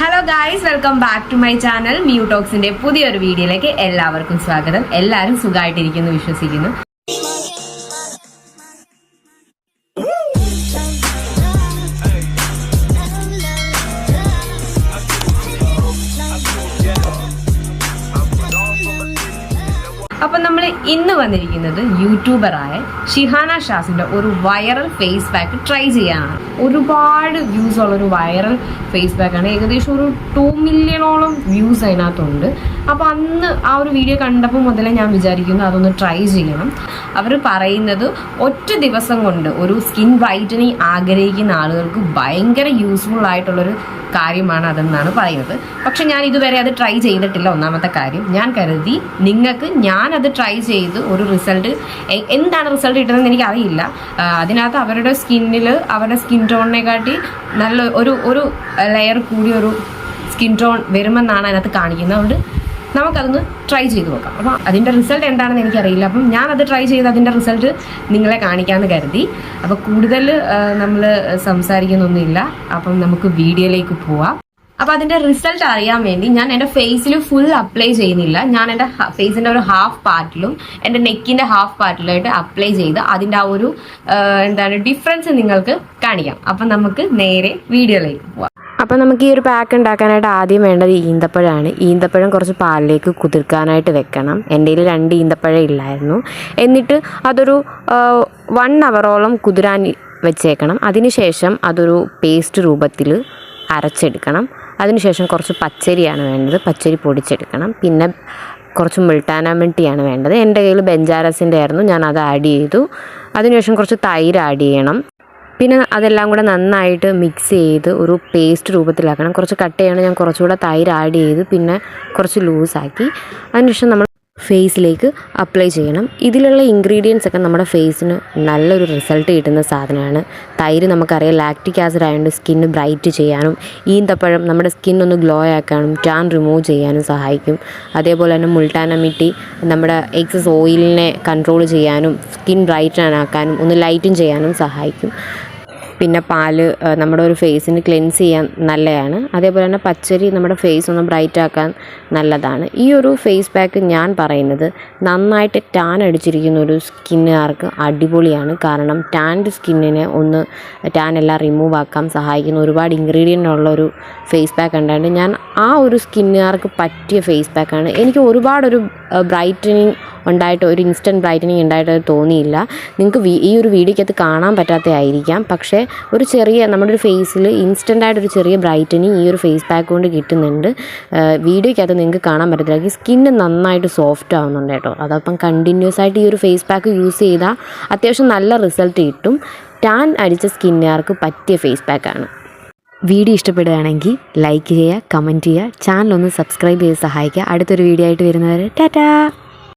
Hello guys welcome back to my channel mu ടോക്സിന്റെ പുതിയൊരു വീഡിയോയിലേക്ക് എല്ലാവർക്കും സ്വാഗതം. എല്ലാവരും സുഖമായിട്ടിരിക്കുന്നു വിശ്വസിക്കുന്നു. അപ്പൊ നമ്മൾ ഇന്ന് വന്നിരിക്കുന്നത് യൂട്യൂബറായ ഷിഹാന ഷാസിന്റെ ഒരു വൈറൽ ഫേസ് പാക്ക് ട്രൈ ചെയ്യാനാണ്. ഒരുപാട് വ്യൂസ് ഉള്ള ഒരു വൈറൽ ഫേസ് പാക്ക് ആണ്. ഏകദേശം ഒരു ടു മില്യണോളം വ്യൂസ് അതിനകത്തുണ്ട്. അപ്പോൾ അന്ന് ആ ഒരു വീഡിയോ കണ്ടപ്പോൾ മുതലേ ഞാൻ വിചാരിക്കുന്നു അതൊന്ന് ട്രൈ ചെയ്യണം. അവർ പറയുന്നത് ഒറ്റ ദിവസം കൊണ്ട് ഒരു സ്കിൻ ബ്രൈറ്റനിങ് ആഗ്രഹിക്കുന്ന ആളുകൾക്ക് ഭയങ്കര യൂസ്ഫുൾ ആയിട്ടുള്ളൊരു കാര്യമാണ് അതെന്നാണ് പറയുന്നത്. പക്ഷെ ഞാൻ ഇതുവരെ അത് ട്രൈ ചെയ്തിട്ടില്ല ഒന്നാമത്തെ കാര്യം. ഞാൻ കരുതി നിങ്ങൾക്ക് ഞാൻ അത് ട്രൈ ചെയ്ത് ഒരു റിസൾട്ട് എന്താണ് റിസൾട്ട് കിട്ടുന്നതെന്ന് എനിക്ക് അറിയില്ല ആ, അതിനകത്ത് അവരുടെ സ്കിന്നിൽ അവരുടെ സ്കിൻ ടോണിനെ കാട്ടി നല്ല ഒരു ഒരു ലെയർ കൂടി ഒരു സ്കിൻ ടോൺ വരുമെന്നാണ് അതിനകത്ത് കാണിക്കുന്നത്. അതുകൊണ്ട് നമുക്കതൊന്ന് ട്രൈ ചെയ്ത് നോക്കാം. അപ്പം അതിന്റെ റിസൾട്ട് എന്താണെന്ന് എനിക്കറിയില്ല. അപ്പം ഞാൻ അത് ട്രൈ ചെയ്ത് അതിന്റെ റിസൾട്ട് നിങ്ങളെ കാണിക്കാമെന്ന് കരുതി. അപ്പോൾ കൂടുതൽ നമ്മൾ സംസാരിക്കുന്നൊന്നുമില്ല. അപ്പം നമുക്ക് വീഡിയോയിലേക്ക് പോവാം. അപ്പോൾ അതിന്റെ റിസൾട്ട് അറിയാൻ വേണ്ടി ഞാൻ എന്റെ ഫേസിൽ ഫുൾ അപ്ലൈ ചെയ്യുന്നില്ല. ഞാൻ എന്റെ ഫേസിന്റെ ഒരു ഹാഫ് പാർട്ടിലും എന്റെ നെക്കിന്റെ ഹാഫ് പാർട്ടിലായിട്ട് അപ്ലൈ ചെയ്ത് അതിന്റെ ആ ഒരു എന്താണ് ഡിഫറൻസ് നിങ്ങൾക്ക് കാണിക്കാം. അപ്പം നമുക്ക് നേരെ വീഡിയോയിലേക്ക് പോവാം. അപ്പോൾ നമുക്ക് ഈ ഒരു പാക്ക് ഉണ്ടാക്കാനായിട്ട് ആദ്യം വേണ്ടത് ഈന്തപ്പഴമാണ് ഈന്തപ്പഴം കുറച്ച് പാലിലേക്ക് കുതിർക്കാനായിട്ട് വെക്കണം. എന്റെ കയ്യിൽ രണ്ട് ഈന്തപ്പഴം ഇല്ലായിരുന്നു. എന്നിട്ട് അതൊരു വൺ അവറോളം കുതിരാൻ വെച്ചേക്കണം. അതിനുശേഷം അതൊരു പേസ്റ്റ് രൂപത്തിൽ അരച്ചെടുക്കണം. അതിനുശേഷം കുറച്ച് പച്ചരിയാണ് വേണ്ടത്. പച്ചരി പൊടിച്ചെടുക്കണം. പിന്നെ കുറച്ച് മുൾട്ടാനാമിട്ടിയാണ് വേണ്ടത്. എന്റെ കയ്യിൽ ബെഞ്ചാരസിന്റെ ആയിരുന്നു. ഞാൻ അത് ആഡ് ചെയ്തു. അതിനുശേഷം കുറച്ച് തൈര് ആഡ് ചെയ്യണം. പിന്നെ അതെല്ലാം കൂടെ നന്നായിട്ട് മിക്സ് ചെയ്ത് ഒരു പേസ്റ്റ് രൂപത്തിലാക്കണം. കുറച്ച് കട്ട് ചെയ്യണം ഞാൻ കുറച്ചുകൂടെ തൈര് ആഡ് ചെയ്ത് പിന്നെ കുറച്ച് ലൂസാക്കി അതിനുശേഷം നമ്മൾ ഫേസിലേക്ക് അപ്ലൈ ചെയ്യണം. ഇതിലുള്ള ഇൻഗ്രീഡിയൻസ് ഒക്കെ നമ്മുടെ ഫേസിന് നല്ലൊരു റിസൾട്ട് കിട്ടുന്ന സാധനമാണ്. തൈര് നമുക്കറിയാം ലാക്റ്റിക് ആസിഡ് ആയതുകൊണ്ട് സ്കിന്ന് ബ്രൈറ്റ് ചെയ്യാനും ഈന്തപ്പഴം നമ്മുടെ സ്കിൻ ഒന്ന് ഗ്ലോ ആക്കാനും ടാൻ റിമൂവ് ചെയ്യാനും സഹായിക്കും. അതേപോലെ തന്നെ മുൾട്ടാനമിറ്റി നമ്മുടെ എക്സസ് ഓയിലിനെ കൺട്രോൾ ചെയ്യാനും സ്കിൻ ബ്രൈറ്റൻ ആക്കാനും ഒന്ന് ലൈറ്റൻ ചെയ്യാനും സഹായിക്കും. പിന്നെ പാൽ നമ്മുടെ ഒരു ഫേസിന് ക്ലെൻസ് ചെയ്യാൻ നല്ലതാണ്. അതേപോലെ തന്നെ പച്ചരി നമ്മുടെ ഫേസ് ഒന്ന് ബ്രൈറ്റ് ആക്കാൻ നല്ലതാണ്. ഈ ഒരു ഫേസ് പാക്ക് ഞാൻ പറയുന്നത് നന്നായിട്ട് ടാൻ അടിച്ചിരിക്കുന്ന ഒരു സ്കിന്നുകാർക്ക് അടിപൊളിയാണ്. കാരണം ടാൻഡ് സ്കിന്നിനെ ഒന്ന് ടാൻ എല്ലാം റിമൂവ് ആക്കാൻ സഹായിക്കുന്ന ഒരുപാട് ഇൻഗ്രീഡിയന്റ് ഉള്ള ഒരു ഫേസ് പാക്ക് ഉണ്ടായിട്ട് ഞാൻ ആ ഒരു സ്കിന്നുകാർക്ക് പറ്റിയ ഫേസ് പാക്കാണ്. എനിക്ക് ഒരുപാടൊരു ബ്രൈറ്റനിങ് ഉണ്ടായിട്ട് ഒരു ഇൻസ്റ്റന്റ് ബ്രൈറ്റനിങ് ഉണ്ടായിട്ട് തോന്നിയില്ല. നിങ്ങൾക്ക് ഈ ഒരു വീഡിയോക്കകത്ത് കാണാൻ പറ്റാത്തതായിരിക്കാം. പക്ഷേ ഒരു ചെറിയ നമ്മുടെ ഒരു ഫേസിൽ ഇൻസ്റ്റന്റായിട്ടൊരു ചെറിയ ബ്രൈറ്റനിങ് ഈ ഒരു ഫേസ് പാക്ക് കൊണ്ട് കിട്ടുന്നുണ്ട്. വീഡിയോക്കകത്ത് നിങ്ങൾക്ക് കാണാൻ പറ്റത്തില്ല. സ്കിന്ന് നന്നായിട്ട് സോഫ്റ്റ് ആവുന്നുണ്ട് കേട്ടോ. അതപ്പം കണ്ടിന്യൂസ് ആയിട്ട് ഈ ഒരു ഫേസ് പാക്ക് യൂസ് ചെയ്താൽ അത്യാവശ്യം നല്ല റിസൾട്ട് കിട്ടും. ടാൻ അടിച്ച സ്കിന്നുകാർക്ക് പറ്റിയ ഫേസ് പാക്കാണ് വീഡിയോ ഇഷ്ടപ്പെടുകയാണെങ്കിൽ ലൈക്ക് ചെയ്യുക കമന്റ് ചെയ്യുക ചാനൽ ഒന്ന് സബ്സ്ക്രൈബ് ചെയ്ത് സഹായിക്കുക. അടുത്തൊരു വീഡിയോ ആയിട്ട് വരുന്നവരെ ടാറ്റാ!